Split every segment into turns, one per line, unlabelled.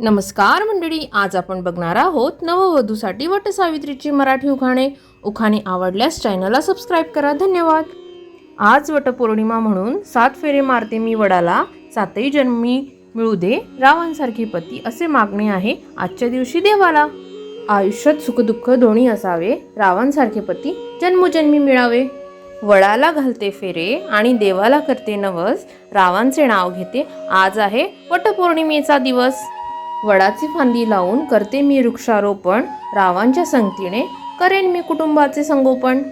नमस्कार मंडळी आज आपण बघणार आहोत नववधूसाठी वटसावित्रीची मराठी उखाणे. उखाणे आवडल्यास चॅनलला सबस्क्राईब करा. धन्यवाद. आज वटपौर्णिमा म्हणून सात फेरे मारते मी वडाला. सातही जन्मी मिळू दे रावांसारखे पती असे मागणे आहे आजच्या दिवशी देवाला. आयुष्यात सुखदुःख दोन्ही असावे रावांसारखे पती जन्मोजन्मी मिळावे. वडाला घालते फेरे आणि देवाला करते नवस. रावांचे नाव घेते आज आहे वटपौर्णिमेचा दिवस. वडाची फांदी लावून करते मी वृक्षारोपण. रावांच्या संगतीने करेन मी कुटुंबाचे संगोपन.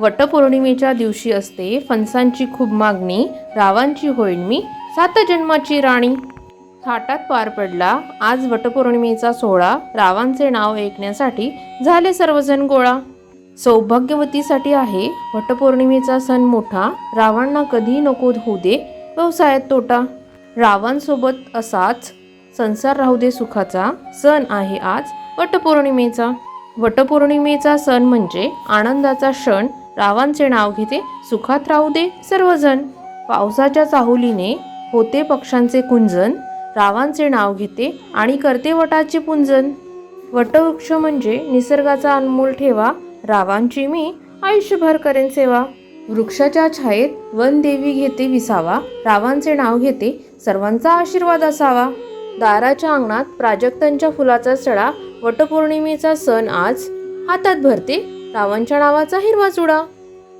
वटपौर्णिमेच्या दिवशी असते फणसांची खूप मागणी. रावांची होईन मी सात जन्माची राणी. थाटात पार पडला. आज वटपौर्णिमेचा सोहळा. रावांचे नाव ऐकण्यासाठी झाले सर्वजण गोळा. सौभाग्यवतीसाठी आहे. वटपौर्णिमेचा सण मोठा. रावांना कधी नको होऊ दे. व्यवसायात तोटा. रावांसोबत असाच संसार राहू दे सुखाचा सण आहे आज वटपौर्णिमेचा. वटपौर्णिमेचा सण म्हणजे आनंदाचा क्षण रावांचे नाव घेते सुखात राहू दे सर्वजण. पावसाच्या चाहुलीने होते पक्ष्यांचे कुंजन रावांचे नाव घेते आणि करते वटाचे पुंजन. वटवृक्ष म्हणजे निसर्गाचा अनमोल ठेवा रावांची मी आयुष्यभर करेन सेवा. वृक्षाच्या छायेत वनदेवी घेते विसावा रावांचे नाव घेते सर्वांचा आशीर्वाद असावा. दाराच्या अंगणात प्राजक्तांच्या फुलाचा सडा वटपौर्णिमेचा सण आज हातात भरते रावांच्या नावाचा हिरवा चुडा.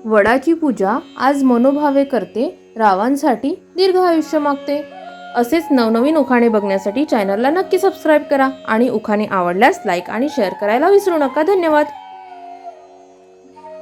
वडाची पूजा आज मनोभावे करते रावांसाठी दीर्घ आयुष्य मागते. असेच नवनवीन उखाणे बघण्यासाठी चॅनलला नक्की सबस्क्राईब करा आणि उखाणे आवडल्यास लाईक आणि शेअर करायला विसरू नका. धन्यवाद.